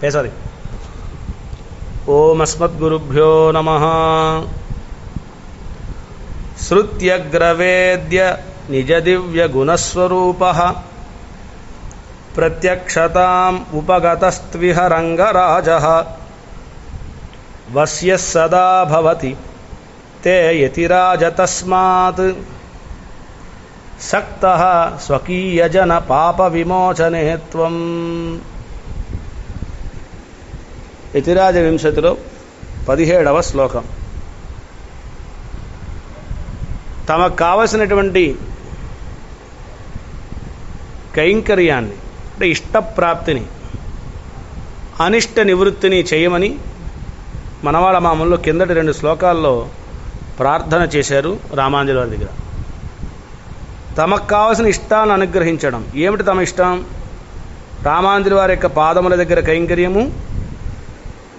పేసది ఓమస్మద్గురుభ్యో నమ శృత్యగ్రవేద్య నిజదివ్యగుణస్వరూప ప్రత్యక్షతాం ఉపగతస్త్విహ రంగరాజ వశ్య సదా భవతి తే యతిరాజ తస్మాత్ సక్త స్వకీయజన పాప విమోచనే త్వం యతిరాజ వింశతిలో పదిహేడవ శ్లోకం. తమకు కావలసినటువంటి కైంకర్యాన్ని అంటే ఇష్టప్రాప్తిని అనిష్ట నివృత్తిని చేయమని మనవాళ్ళ మామూలు కిందటి రెండు శ్లోకాల్లో ప్రార్థన చేశారు రామాంజలి వారి దగ్గర. తమకు కావలసిన ఇష్టాన్ని అనుగ్రహించడం. ఏమిటి తమ ఇష్టం? రామాంజలి వారి యొక్క పాదముల దగ్గర కైంకర్యము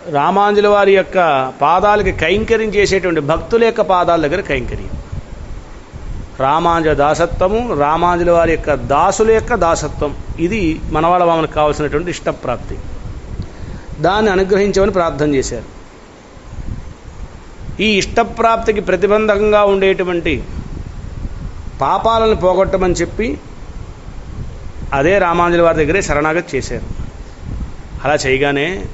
రామాంజుల వారి యొక్క పాదాలకి కైంకర్యం చేసేటువంటి భక్తుల యొక్క పాదాల దగ్గర కైంకర్యం. రామాంజ దాసత్వము రామాంజుల వారి యొక్క దాసుల యొక్క దాసత్వం. ఇది మనవాళ్ళ మామకు కావాల్సినటువంటి ఇష్టప్రాప్తి. దాన్ని అనుగ్రహించమని ప్రార్థన చేశారు. ఈ ఇష్టప్రాప్తికి ప్రతిబంధకంగా ఉండేటువంటి పాపాలను పోగొట్టమని చెప్పి అదే రామాంజుల వారి దగ్గరే శరణాగతి చేశారు. అలా చేయగానే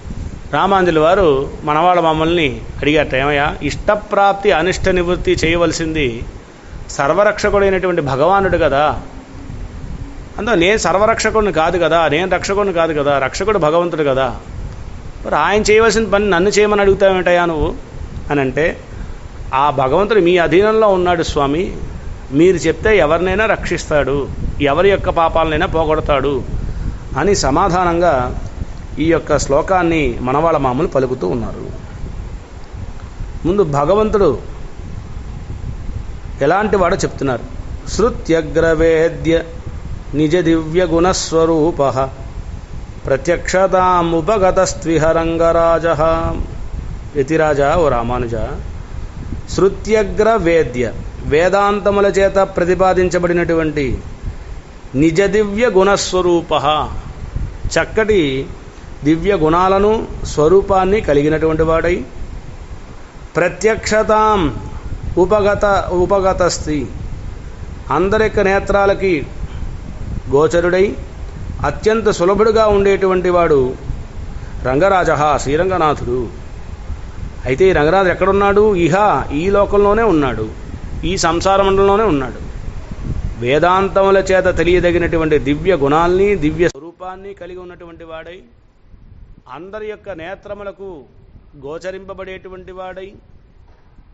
రామాంజలి వారు మనవాళ్ళ మమ్మల్ని అడిగారట ఏమయ్యా ఇష్టప్రాప్తి అనిష్ట నివృత్తి చేయవలసింది సర్వరక్షకుడైనటువంటి భగవానుడు కదా? అందులో నేను సర్వరక్షకుడిని కాదు కదా నేను రక్షకుడిని కాదు కదా రక్షకుడు భగవంతుడు కదా. మరి ఆయన చేయవలసిన పని నన్ను చేయమని అడుగుతావేంటయ్యా నువ్వు? అని అంటే ఆ భగవంతుడు మీ అధీనంలో ఉన్నాడు స్వామి మీరు చెప్తే ఎవరినైనా రక్షిస్తాడు ఎవరి యొక్క పాపాలనైనా పోగొడతాడు అని సమాధానంగా ఈ యొక్క శ్లోకాన్ని మనవాళ్ళ మామూలు పలుకుతూ ఉన్నారు. ముందు భగవంతుడు ఎలాంటి వాడో చెప్తున్నారు. శృత్యగ్రవేద్య నిజ దివ్య గుణస్వరూప ప్రత్యక్షతాముపగతస్త్విహరంగరాజ యతిరాజ ఓ రామానుజ. శృత్యగ్ర వేద్య వేదాంతముల చేత ప్రతిపాదించబడినటువంటి నిజ దివ్య గుణస్వరూప చక్కటి దివ్య గుణాలను స్వరూపాన్ని కలిగినటువంటి వాడై ప్రత్యక్షతాం ఉపగత ఉపగతస్తి. అందరిక నేత్రాలకి గోచరుడై అత్యంత సులభుడుగా ఉండేటువంటి వాడు రంగరాజ శ్రీరంగనాథుడు. అయితే ఈ రంగరాజు ఎక్కడున్నాడు? ఇహ ఈ లోకంలోనే ఉన్నాడు. ఈ సంసార మండలంలోనే ఉన్నాడు. వేదాంతముల చేత తెలియదగినటువంటి దివ్య గుణాల్ని దివ్య స్వరూపాన్ని కలిగి ఉన్నటువంటి వాడై అందరి యొక్క నేత్రములకు గోచరింపబడేటువంటి వాడై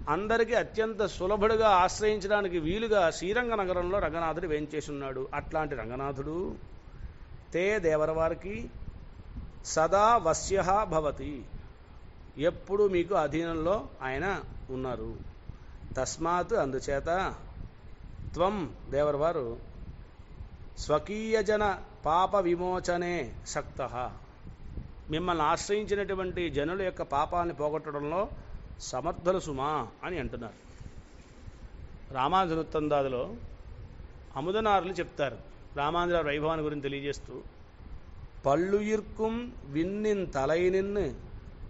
అందరికీ అత్యంత సులభుడుగా ఆశ్రయించడానికి వీలుగా శ్రీరంగ నగరంలో రంగనాథుడు వేయించేసున్నాడు ఉన్నాడు అట్లాంటి రంగనాథుడు తే దేవరవారికి సదా వశ్య భవతి. ఎప్పుడు మీకు అధీనంలో ఆయన ఉన్నారు. తస్మాత్ అందుచేత త్వం దేవరవారు స్వకీయజన పాప విమోచనే శక్త. మిమ్మల్ని ఆశ్రయించినటువంటి జనుల యొక్క పాపాన్ని పోగొట్టడంలో సమర్థులు సుమా అని అంటున్నారు. రామానుజనుత్తందాదిలో అముదనారులు చెప్తారు. రామాంధ్ర వైభవాన్ని గురించి తెలియజేస్తూ పళ్ళు ఇర్కుం విన్నిన్ తలైనిన్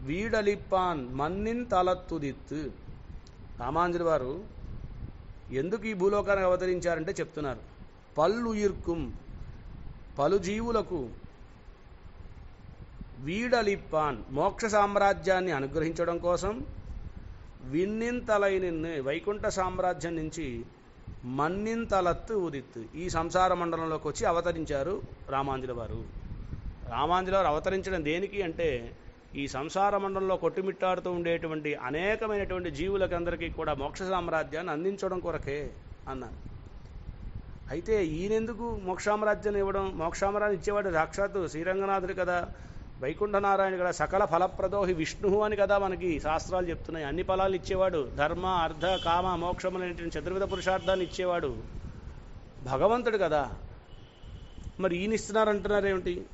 వీడలిప్పాన్ మన్నిన్ తలత్తుదిత్తు. రామాంజలి వారు ఎందుకు ఈ భూలోకానికి అవతరించారంటే చెప్తున్నారు. పళ్ళు ఇర్కుం పలు జీవులకు వీడలిప్పాన్ మోక్ష సామ్రాజ్యాన్ని అనుగ్రహించడం కోసం విన్నింతలైన వైకుంఠ సామ్రాజ్యం నుంచి మన్నింతలత్తు ఉదిత్తు. ఈ సంసార మండలంలోకి వచ్చి అవతరించారు రామాంజుల వారు. రామాంజుల వారు అవతరించడం దేనికి అంటే ఈ సంసార మండలంలో కొట్టుమిట్టాడుతూ ఉండేటువంటి అనేకమైనటువంటి జీవులకందరికీ కూడా మోక్ష సామ్రాజ్యాన్ని అందించడం కొరకే అన్నారు. అయితే ఈయనెందుకు మోక్షామరాజ్యాన్ని ఇవ్వడం? మోక్షామరాన్ని ఇచ్చేవాడు సాక్షాత్తు శ్రీరంగనాథుడు కదా. వైకుంఠనారాయణ కదా సకల ఫలప్రదోహి విష్ణు అని కదా మనకి శాస్త్రాలు చెప్తున్నాయి. అన్ని ఫలాలు ఇచ్చేవాడు. ధర్మ అర్ధ కామ మోక్షం అనేటువంటి చతుర్విధ పురుషార్థాన్ని ఇచ్చేవాడు. భగవంతుడు కదా. మరి ఈయన ఇస్తున్నారంటున్నారేమిటి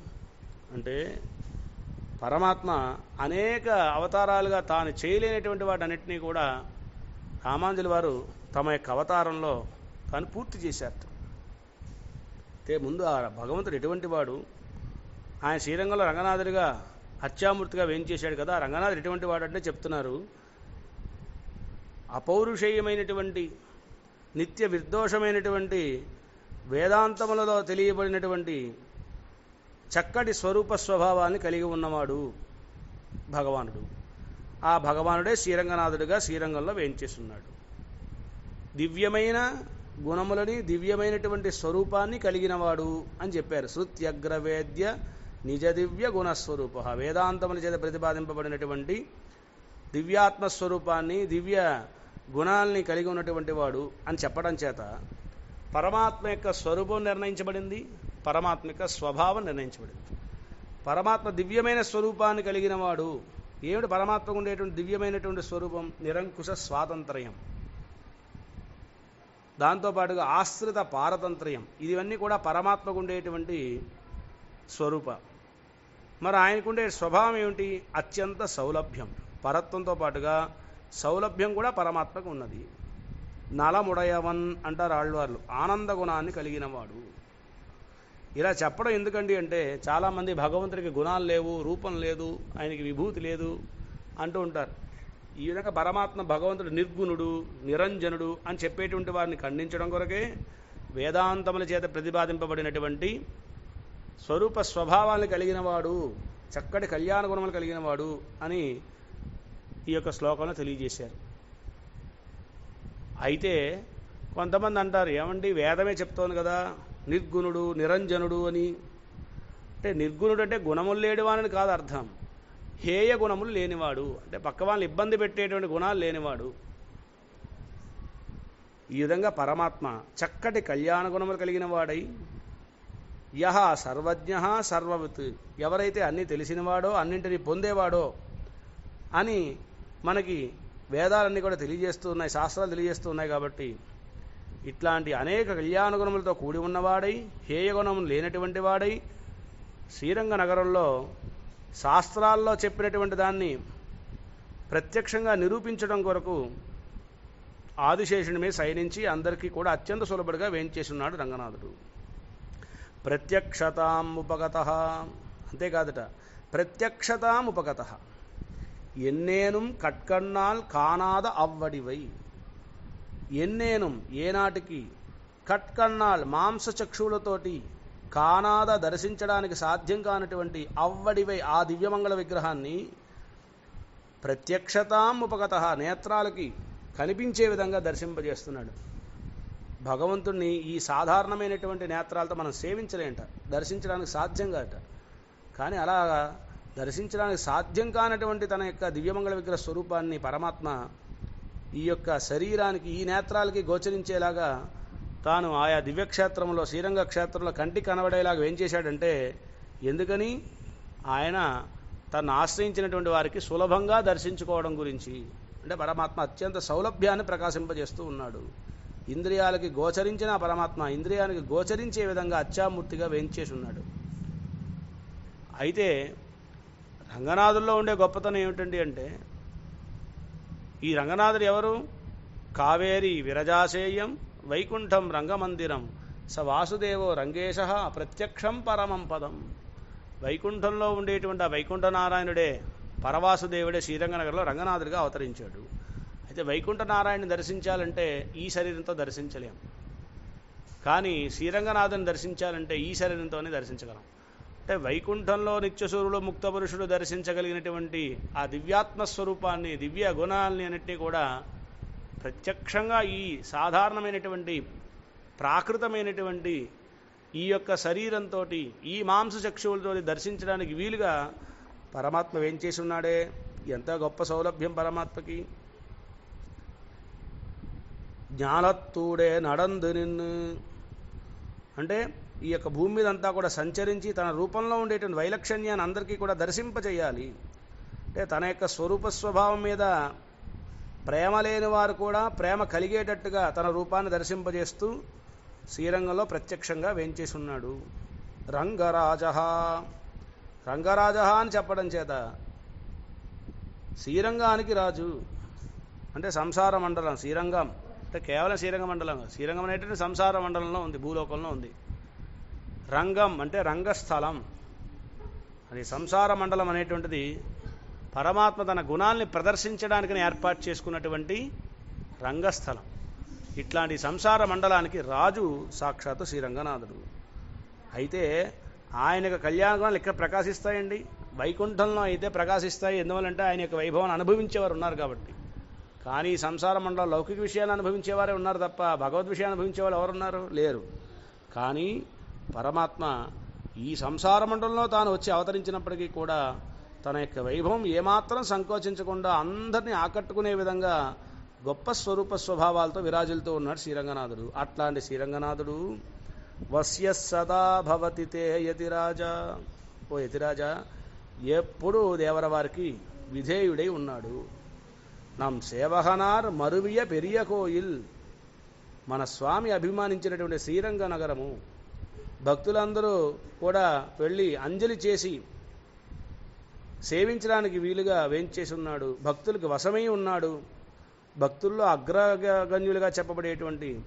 అంటే పరమాత్మ అనేక అవతారాలుగా తాను చేయలేనటువంటి వాటన్నిటినీ కూడా రామాంజలి వారు తమ యొక్క అవతారంలో తాను పూర్తి చేశారు అయితే ముందు ఆ భగవంతుడు ఎటువంటి వాడు? ఆయన శ్రీరంగంలో రంగనాథుడిగా హత్యామూర్తిగా వేయించేశాడు కదా ఆ రంగనాథుడు ఎటువంటి వాడంటే చెప్తున్నారు. అపౌరుషేయమైనటువంటి నిత్య నిర్దోషమైనటువంటి వేదాంతములలో తెలియబడినటువంటి చక్కటి స్వరూప స్వభావాన్ని కలిగి ఉన్నవాడు భగవానుడు. ఆ భగవానుడే శ్రీరంగనాథుడిగా శ్రీరంగంలో వేయించేస్తున్నాడు. దివ్యమైన గుణములని దివ్యమైనటువంటి స్వరూపాన్ని కలిగినవాడు అని చెప్పారు. శృత్యగ్రవేద్య నిజ దివ్య గుణస్వరూప. వేదాంతముల చేత ప్రతిపాదింపబడినటువంటి దివ్యాత్మస్వరూపాన్ని దివ్య గుణాల్ని కలిగి ఉన్నటువంటి వాడు అని చెప్పడం చేత పరమాత్మ యొక్క స్వరూపం నిర్ణయించబడింది పరమాత్మ యొక్క స్వభావం నిర్ణయించబడింది. పరమాత్మ దివ్యమైన స్వరూపాన్ని కలిగిన వాడు ఏమిటి పరమాత్మకు ఉండేటువంటి దివ్యమైనటువంటి స్వరూపం? నిరంకుశ స్వాతంత్ర్యం. దాంతోపాటుగా ఆశ్రిత పారతంత్ర్యం. ఇవన్నీ కూడా పరమాత్మకు ఉండేటువంటి స్వరూప. మరి ఆయనకుండే స్వభావం ఏమిటి? అత్యంత సౌలభ్యం. పరత్వంతో పాటుగా సౌలభ్యం కూడా పరమాత్మకు ఉన్నది. నలముడయవన్ అంటారు ఆళ్ళవార్లు ఆనంద గుణాన్ని కలిగినవాడు. ఇలా చెప్పడం ఎందుకండి అంటే చాలామంది భగవంతుడికి గుణాలు లేవు రూపం లేదు ఆయనకి విభూతి లేదు అంటూ ఉంటారు. ఈ విధంగా పరమాత్మ భగవంతుడు నిర్గుణుడు నిరంజనుడు అని చెప్పేటువంటి వారిని ఖండించడం కొరకే వేదాంతముల చేత ప్రతిపాదింపబడినటువంటి స్వరూప స్వభావాన్ని కలిగినవాడు చక్కటి కళ్యాణ గుణములు కలిగినవాడు అని ఈ యొక్క శ్లోకంలో తెలియజేశారు. అయితే కొంతమంది అంటారు ఏమండి వేదమే చెప్తోంది కదా నిర్గుణుడు నిరంజనుడు అని. అంటే నిర్గుణుడు అంటే గుణములు లేనివాడని కాదు అర్థం. హేయ గుణములు లేనివాడు అంటే పక్క వాళ్ళని ఇబ్బంది పెట్టేటువంటి గుణాలు లేనివాడు. ఈ విధంగా పరమాత్మ చక్కటి కళ్యాణ గుణములు కలిగిన వాడై యహ సర్వజ్ఞ సర్వవిత్. ఎవరైతే అన్నీ తెలిసినవాడో అన్నింటినీ పొందేవాడో అని మనకి వేదాలన్నీ కూడా తెలియజేస్తున్నాయి శాస్త్రాలు తెలియజేస్తూ ఉన్నాయి కాబట్టి ఇట్లాంటి అనేక కళ్యాణ గుణములతో కూడి ఉన్నవాడై హేయగుణం లేనటువంటి వాడై శ్రీరంగ నగరంలో శాస్త్రాల్లో చెప్పినటువంటి దాన్ని ప్రత్యక్షంగా నిరూపించడం కొరకు ఆదిశేషుని మీద సైనించి అందరికీ కూడా అత్యంత సులభుడిగా వేయించేస్తున్నాడు రంగనాథుడు. ప్రత్యక్షతాం ఉపగత అంతేకాదట ప్రత్యక్షతాం ఉపగత ఎన్నేనుం కట్కన్నాల్ కానాద అవ్వడివై. ఎన్నేనుం ఏనాటికి కట్కన్నాల్ మాంసచక్షువులతోటి కానాద దర్శించడానికి సాధ్యం కానటువంటి అవ్వడివై ఆ దివ్యమంగళ విగ్రహాన్ని ప్రత్యక్షతాం ఉపగత నేత్రాలకి కనిపించే విధంగా దర్శింపజేస్తున్నాడు. భగవంతుణ్ణి ఈ సాధారణమైనటువంటి నేత్రాలతో మనం సేవించలేంట. దర్శించడానికి సాధ్యం కాదట కానీ అలా దర్శించడానికి సాధ్యం కానటువంటి తన యొక్క దివ్యమంగళ విగ్రహ స్వరూపాన్ని పరమాత్మ ఈ యొక్క శరీరానికి ఈ నేత్రాలకి గోచరించేలాగా తాను ఆయా దివ్యక్షేత్రంలో శ్రీరంగ క్షేత్రంలో కంటి కనబడేలాగా ఏం చేశాడంటే ఎందుకని? ఆయన తను ఆశ్రయించినటువంటి వారికి సులభంగా దర్శించుకోవడం గురించి అంటే పరమాత్మ అత్యంత సౌలభ్యాన్ని ప్రకాశింపజేస్తూ ఉన్నాడు. ఇంద్రియాలకి గోచరించిన పరమాత్మ ఇంద్రియానికి గోచరించే విధంగా అచ్చామూర్తిగా వేయించేసి ఉన్నాడు అయితే రంగనాథుల్లో ఉండే గొప్పతనం ఏమిటండి అంటే ఈ రంగనాథుడు ఎవరు? కావేరి విరజాశేయం వైకుంఠం రంగమందిరం స వాసుదేవో రంగేశ ప్రత్యక్షం పరమం పదం. వైకుంఠంలో ఉండేటువంటి ఆ వైకుంఠ నారాయణుడే పరవాసుదేవుడే శ్రీరంగనగర్లో రంగనాథుడిగా అవతరించాడు. అయితే వైకుంఠనారాయణని దర్శించాలంటే ఈ శరీరంతో దర్శించలేం. కానీ శ్రీరంగనాథుని దర్శించాలంటే ఈ శరీరంతోనే దర్శించగలం. అంటే వైకుంఠంలో నిత్యసూరులు ముక్త పురుషుడు దర్శించగలిగినటువంటి ఆ దివ్యాత్మ స్వరూపాన్ని దివ్య గుణాలని అన్నిటినీ కూడా ప్రత్యక్షంగా ఈ సాధారణమైనటువంటి ప్రాకృతమైనటువంటి ఈ యొక్క శరీరంతో ఈ మాంస చక్షువులతో దర్శించడానికి వీలుగా పరమాత్మ ఏం చేసి ఉన్నాడే? ఎంత గొప్ప సౌలభ్యం పరమాత్మకి. జ్ఞానత్తూడే నడందు నిన్ను. అంటే ఈ యొక్క భూమి మీద అంతా కూడా సంచరించి తన రూపంలో ఉండేటువంటి వైలక్షణ్యాన్ని అందరికీ కూడా దర్శింపజేయాలి. అంటే తన యొక్క స్వరూప స్వభావం మీద ప్రేమ లేని వారు కూడా ప్రేమ కలిగేటట్టుగా తన రూపాన్ని దర్శింపజేస్తూ శ్రీరంగంలో ప్రత్యక్షంగా వేంచేసి ఉన్నాడు రంగరాజ రంగరాజ అని చెప్పడం చేత శ్రీరంగానికి రాజు. అంటే సంసార మండలం శ్రీరంగం. అంటే కేవలం శ్రీరంగ మండలం శ్రీరంగం అనేటువంటి సంసార మండలంలో ఉంది భూలోకంలో ఉంది. రంగం అంటే రంగస్థలం. అది సంసార మండలం అనేటువంటిది పరమాత్మ తన గుణాల్ని ప్రదర్శించడానికి ఏర్పాటు చేసుకున్నటువంటి రంగస్థలం. ఇట్లాంటి సంసార మండలానికి రాజు సాక్షాత్తు శ్రీరంగనాథుడు. అయితే ఆయన యొక్క కళ్యాణ గుణాలు ఇక్కడ ప్రకాశిస్తాయండి? వైకుంఠంలో అయితే ప్రకాశిస్తాయి ఎందువల్లంటే ఆయన యొక్క వైభవాన్ని అనుభవించేవారు ఉన్నారు కాబట్టి. కానీ ఈ సంసార మండలం లౌకిక విషయాన్ని అనుభవించేవారే ఉన్నారు తప్ప భగవద్ విషయాన్ని అనుభవించే వాళ్ళు ఎవరున్నారు? లేరు. కానీ పరమాత్మ ఈ సంసార మండలంలో తాను వచ్చి అవతరించినప్పటికీ కూడా తన యొక్క వైభవం ఏమాత్రం సంకోచించకుండా అందరినీ ఆకట్టుకునే విధంగా గొప్ప స్వరూప స్వభావాలతో విరాజులతో ఉన్నాడు శ్రీరంగనాథుడు. అట్లాంటి శ్రీరంగనాథుడు వస్య సదా భవతి తే యతిరాజా. ఓ యతిరాజా ఎప్పుడూ దేవరవారికి విధేయుడై ఉన్నాడు. నమ్ సేవహనార్ మరువియ పెరియ కోయిల్. మన స్వామి అభిమానించినటువంటి శ్రీరంగ నగరము. భక్తులందరూ కూడా వెళ్ళి అంజలి చేసి సేవించడానికి వీలుగా వేంచేసి ఉన్నాడు భక్తులకు వశమై ఉన్నాడు. భక్తుల్లో అగ్రగణ్యులుగా చెప్పబడేటువంటి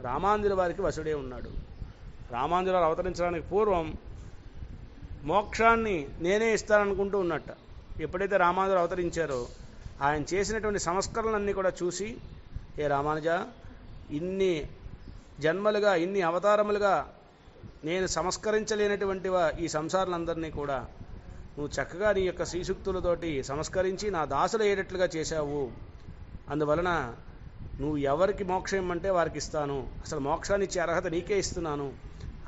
రామాంజుల వారికి వసుడే ఉన్నాడు. రామాంజులు అవతరించడానికి పూర్వం మోక్షాన్ని నేనే ఇస్తాననుకుంటూ ఉన్నట్ట. ఎప్పుడైతే రామాంజులు అవతరించారో ఆయన చేసినటువంటి సంస్కరణలన్నీ కూడా చూసి ఏ రామానుజ ఇన్ని జన్మలుగా ఇన్ని అవతారములుగా నేను సంస్కరించలేనటువంటి ఈ సంసారాలందరినీ కూడా నువ్వు చక్కగా నీ యొక్క శ్రీసూక్తులతోటి సంస్కరించి నా దాసులు అయ్యేటట్లుగా చేశావు. అందువలన నువ్వు ఎవరికి మోక్షం ఇమ్మంటే వారికి ఇస్తాను. అసలు మోక్షాన్ని ఇచ్చే అర్హత నీకే ఇస్తున్నాను.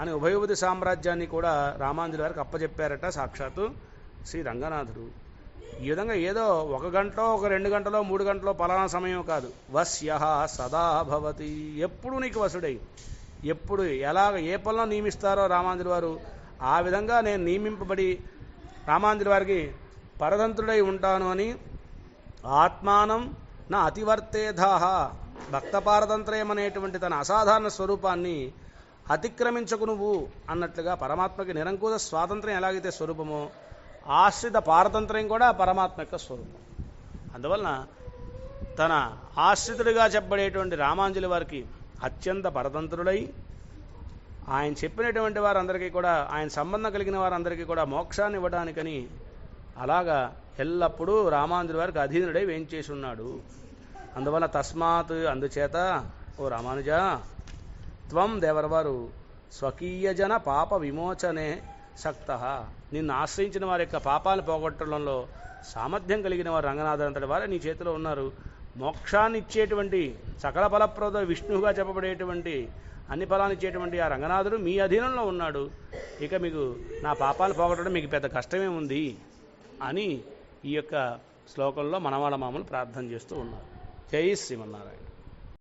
అని ఉభయవతి సామ్రాజ్యాన్ని కూడా రామానుజుల వారికి అప్పచెప్పారట సాక్షాత్తు శ్రీ రంగనాథుడు. ఈ విధంగా ఏదో ఒక గంటలో ఒక రెండు గంటలో మూడు గంటలో పలానా సమయం కాదు. వశ్య సదా భవతి. ఎప్పుడు నీకు వసుడై? ఎప్పుడు ఎలాగ ఏ పనులు నియమిస్తారో రామాంజుల వారు? ఆ విధంగా నేను నియమింపబడి రామాంజుల వారికి పరతంత్రుడై ఉంటాను అని ఆత్మానం నా అతివర్తేధాహ భక్త పారతంత్రయం అనేటువంటి తన అసాధారణ స్వరూపాన్ని అతిక్రమించకు నువ్వు అన్నట్లుగా పరమాత్మకి నిరంకుశ స్వాతంత్రం ఎలాగైతే స్వరూపమో ఆశ్రిత పారతంత్రం కూడా పరమాత్మ యొక్క స్వరూపం. అందువలన తన ఆశ్రితుడిగా చెప్పబడేటువంటి రామాంజలి వారికి అత్యంత పరతంత్రుడై ఆయన చెప్పినటువంటి వారందరికీ కూడా ఆయన సంబంధం కలిగిన వారందరికీ కూడా మోక్షాన్ని ఇవ్వడానికని అలాగా ఎల్లప్పుడూ రామాంజలి వారికి అధీనుడై వేయించేసి ఉన్నాడు అందువల్ల తస్మాత్ అందుచేత ఓ రామానుజ త్వం దేవరవారు స్వకీయజన పాప విమోచనే సక్త. నిన్ను ఆశ్రయించిన వారి యొక్క పాపాలను పోగొట్టడంలో సామర్థ్యం కలిగిన వారు రంగనాథంతటి వారే నీ చేతిలో ఉన్నారు. మోక్షాన్ని ఇచ్చేటువంటి సకల ఫలప్రద విష్ణువుగా చెప్పబడేటువంటి అన్ని ఫలాన్ని ఇచ్చేటువంటి ఆ రంగనాథుడు మీ అధీనంలో ఉన్నాడు. ఇక మీకు నా పాపాలు పోగొట్టడం మీకు పెద్ద కష్టమే ఉంది అని ఈ యొక్క శ్లోకంలో మనవాళ్ళ మామూలు ప్రార్థన చేస్తూ ఉన్నారు. జై శ్రీమన్నారాయణ.